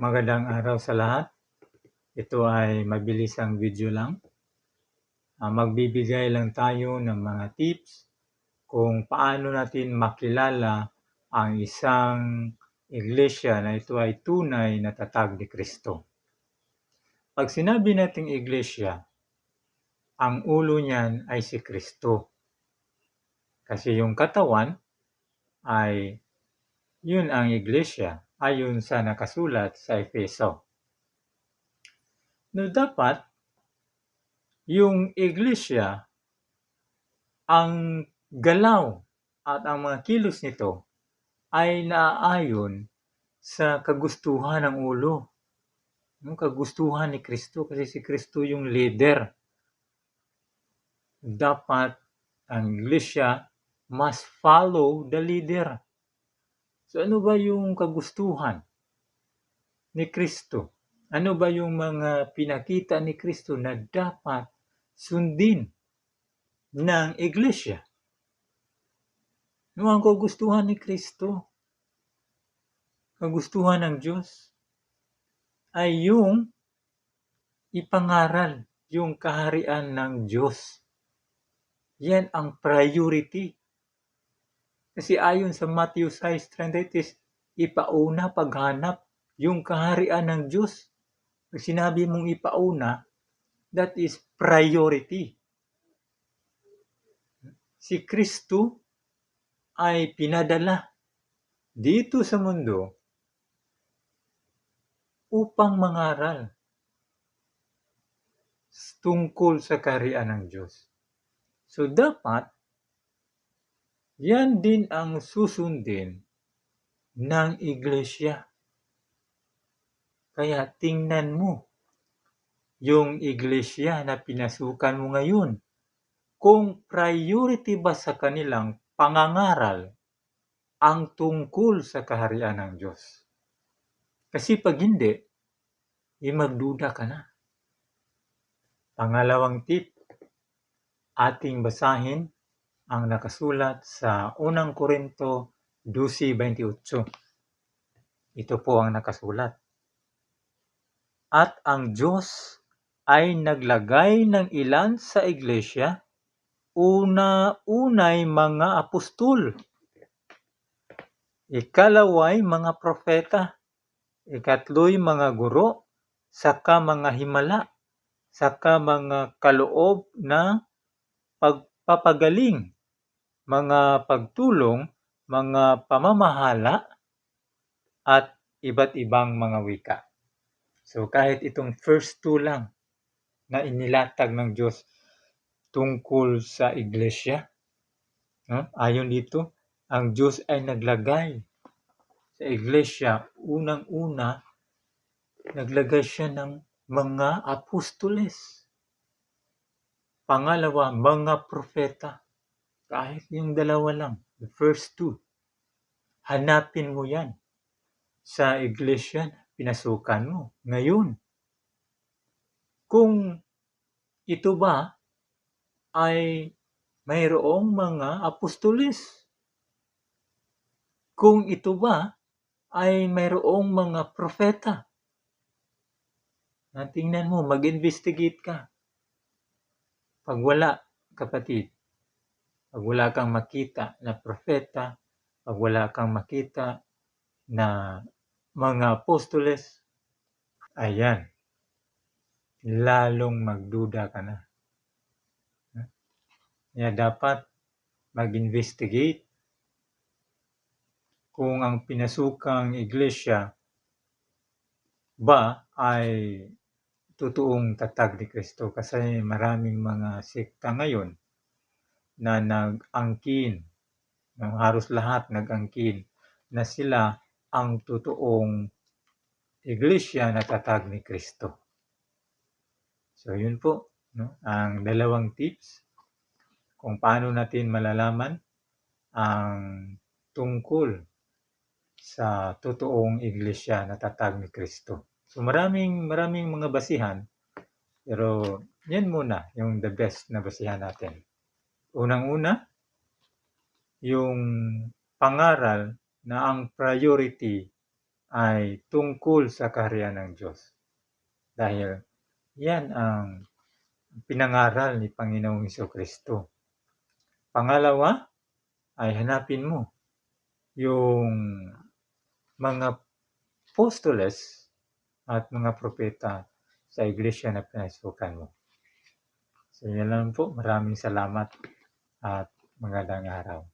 Magandang araw sa lahat. Ito ay mabilisang video lang. Ah, magbibigay lang tayo ng mga tips kung paano natin makilala ang isang iglesia na ito ay tunay na tatag ni Kristo. Pag sinabi nating iglesia, ang ulo niyan ay si Kristo. Kasi yung katawan ay yun ang iglesia ayon sa nakasulat sa Efeso. No dapat yung iglesia ang galaw at ang mga kilos nito ay naaayon sa kagustuhan ng ulo. Yung kagustuhan ni Kristo kasi si Kristo yung leader. Dapat ang iglesia must follow the leader. So ano ba yung kagustuhan ni Kristo? Ano ba yung mga pinakita ni Kristo na dapat sundin ng iglesia? Ano ang kagustuhan ni Kristo? Kagustuhan ng Diyos ay yung ipangaral yung kaharian ng Diyos. Yan ang priority kasi ayon sa Matthew 6.38, ipauna paghanap yung kaharian ng Diyos. Pag sinabi mong ipauna, that is priority. Si Kristo ay pinadala dito sa mundo upang mangaral tungkol sa kaharian ng Diyos. So dapat yan din ang susundin ng iglesia. Kaya tingnan mo yung iglesia na pinasukan mo ngayon. Kung priority ba sa kanilang pangangaral ang tungkol sa kaharian ng Diyos. Kasi pag hindi, eh magduda ka na. Pangalawang tip, ating basahin ang nakasulat sa unang Korinto 12.28. Ito po ang nakasulat. At ang Diyos ay naglagay ng ilan sa iglesia, una-unay mga apostol, ikalaway mga propeta, ikatloy mga guro, saka mga himala, saka mga kaloob na pagpapagaling mga pagtulong, mga pamamahala, at iba't ibang mga wika. So kahit itong first two lang na inilatag ng Diyos tungkol sa iglesia, no? ayon dito, ang Diyos ay naglagay sa iglesia, unang-una, naglagay siya ng mga apostoles. Pangalawa, mga propeta. Kahit yung dalawa lang, the first two, hanapin mo yan sa iglesia pinasukan mo. Ngayon, kung ito ba ay mayroong mga apostolis? Kung ito ba ay mayroong mga propeta? Natingnan mo, mag-investigate ka. Pag wala, kapatid, pag wala kang makita na propeta, pag wala kang makita na mga apostoles, ayan, lalong magduda ka na. Kaya dapat mag-investigate kung ang pinasukang iglesia ba ay totoong tatag ni Kristo kasi maraming mga sekta ngayon na nag-angkin, ng halos lahat nag-angkin, na sila ang totoong iglesia na tatag ni Kristo. So yun po, no? ang dalawang tips kung paano natin malalaman ang tungkol sa totoong iglesia na tatag ni Kristo. So maraming maraming mga basihan pero yan muna yung the best na basihan natin. Unang-una, yung pangaral na ang priority ay tungkol sa kaharian ng Diyos. Dahil yan ang pinangaral ni Panginoong Iso Kristo. Pangalawa ay hanapin mo yung mga apostoles at mga propeta sa iglesia na pinasukan mo. So yun lang po. Maraming salamat at magandang araw.